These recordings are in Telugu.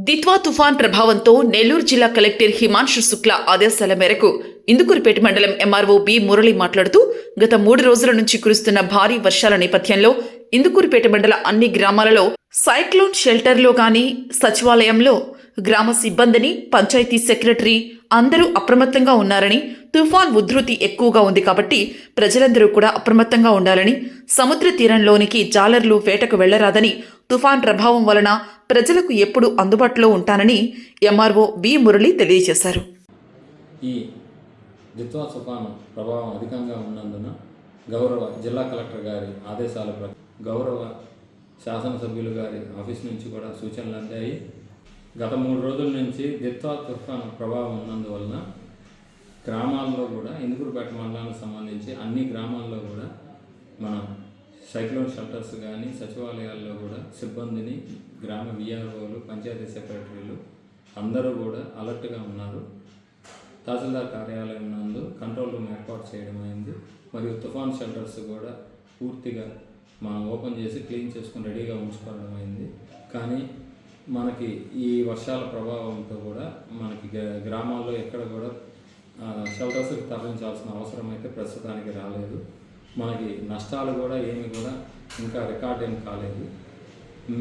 దిత్వా తుఫాన్ ప్రభావంతో నెల్లూరు జిల్లా కలెక్టర్ హిమాంశు శుక్లా ఆదేశాల మేరకు ఇందుకూరుపేట మండలం ఎంఆర్ఓ బి మురళి మాట్లాడుతూ గత మూడు రోజుల నుంచి కురుస్తున్న భారీ వర్షాల నేపథ్యంలో ఇందుకూరుపేట మండల అన్ని గ్రామాలలో సైక్లోన్ షెల్టర్లో గాని సచివాలయంలో గ్రామ సిబ్బందిని పంచాయతీ సెక్రటరీ అందరూ అప్రమత్తంగా ఉన్నారని తుఫాన్ ఉధృతి ఎక్కువగా ఉంది కాబట్టి ప్రజలందరూ కూడా అప్రమత్తంగా ఉండాలని సముద్ర తీరంలోనికి జాలర్లు వేటకు వెళ్ళరాదని తుఫాన్ ప్రభావం వలన ప్రజలకు ఎప్పుడు అందుబాటులో ఉంటానని ఎంఆర్ఓ బి మురళి తెలియజేశారు. ఈ దిత్వా తుఫాను ప్రభావం అధికంగా ఉన్నందున గౌరవ జిల్లా కలెక్టర్ గారి ఆదేశాల గౌరవ శాసనసభ్యులు గారి ఆఫీస్ నుంచి కూడా సూచనలు అందాయి. గత మూడు రోజుల నుంచి దిత్వా తుఫాను ప్రభావం ఉన్నందువలన గ్రామాల్లో కూడా ఇందుకూరుపేట మండలానికి సంబంధించి అన్ని గ్రామాల్లో కూడా మన సైక్లోన్ షెల్టర్స్ కానీ సచివాలయాల్లో కూడా సిబ్బందిని గ్రామ విఆర్ఓలు పంచాయతీ సెక్రటరీలు అందరూ కూడా అలర్ట్గా ఉన్నారు. తహసీల్దార్ కార్యాలయం నందు కంట్రోల్ రూమ్ ఏర్పాటు చేయడం అయింది. మరియు తుఫాన్ షెల్టర్స్ కూడా పూర్తిగా మనం ఓపెన్ చేసి క్లీన్ చేసుకుని రెడీగా ఉంచుకోవడం అయింది. కానీ మనకి ఈ వర్షాల ప్రభావంతో కూడా మనకి గ్రామాల్లో ఎక్కడ కూడా షెల్టర్స్కి తరలించాల్సిన అవసరం అయితే ప్రస్తుతానికి రాలేదు. మనకి నష్టాలు కూడా ఏమి కూడా ఇంకా రికార్డ్ ఏం కాలేదు.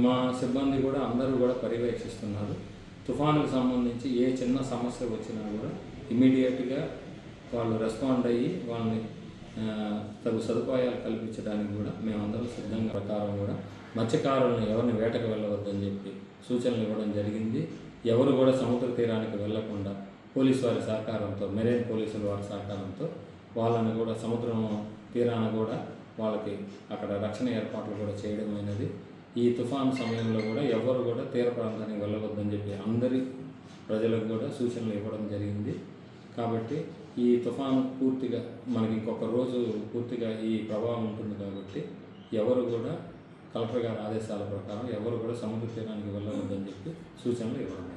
మా సిబ్బంది కూడా అందరూ కూడా పర్యవేక్షిస్తున్నారు. తుఫానుకు సంబంధించి ఏ చిన్న సమస్య వచ్చినా కూడా ఇమీడియట్గా వాళ్ళు రెస్పాండ్ అయ్యి వాళ్ళని తగు సదుపాయాలు కల్పించడానికి కూడా మేమందరం సిద్ధంగా ప్రకారం కూడా మత్స్యకారులను ఎవరిని వేటకు వెళ్ళవద్దని చెప్పి సూచనలు ఇవ్వడం జరిగింది. ఎవరు కూడా సముద్ర తీరానికి వెళ్ళకుండా పోలీసు వారి సహకారంతో మెరైన్ పోలీసుల వారి సహకారంతో వాళ్ళని కూడా సముద్రం తీరాన కూడా వాళ్ళకి అక్కడ రక్షణ ఏర్పాట్లు కూడా చేయడం అనేది ఈ తుఫాను సమయంలో కూడా ఎవరు కూడా తీర ప్రాంతానికి వెళ్ళవద్దని చెప్పి అందరి ప్రజలకు కూడా సూచనలు ఇవ్వడం జరిగింది. కాబట్టి ఈ తుఫాను పూర్తిగా మనకి ఇంకొక రోజు పూర్తిగా ఈ ప్రభావం ఉంటుంది కాబట్టి ఎవరు కూడా కలెక్టర్ గారి ఆదేశాల ప్రకారం ఎవరు కూడా సముద్ర తీరానికి వెళ్ళవద్దని చెప్పి సూచనలు ఇవ్వడం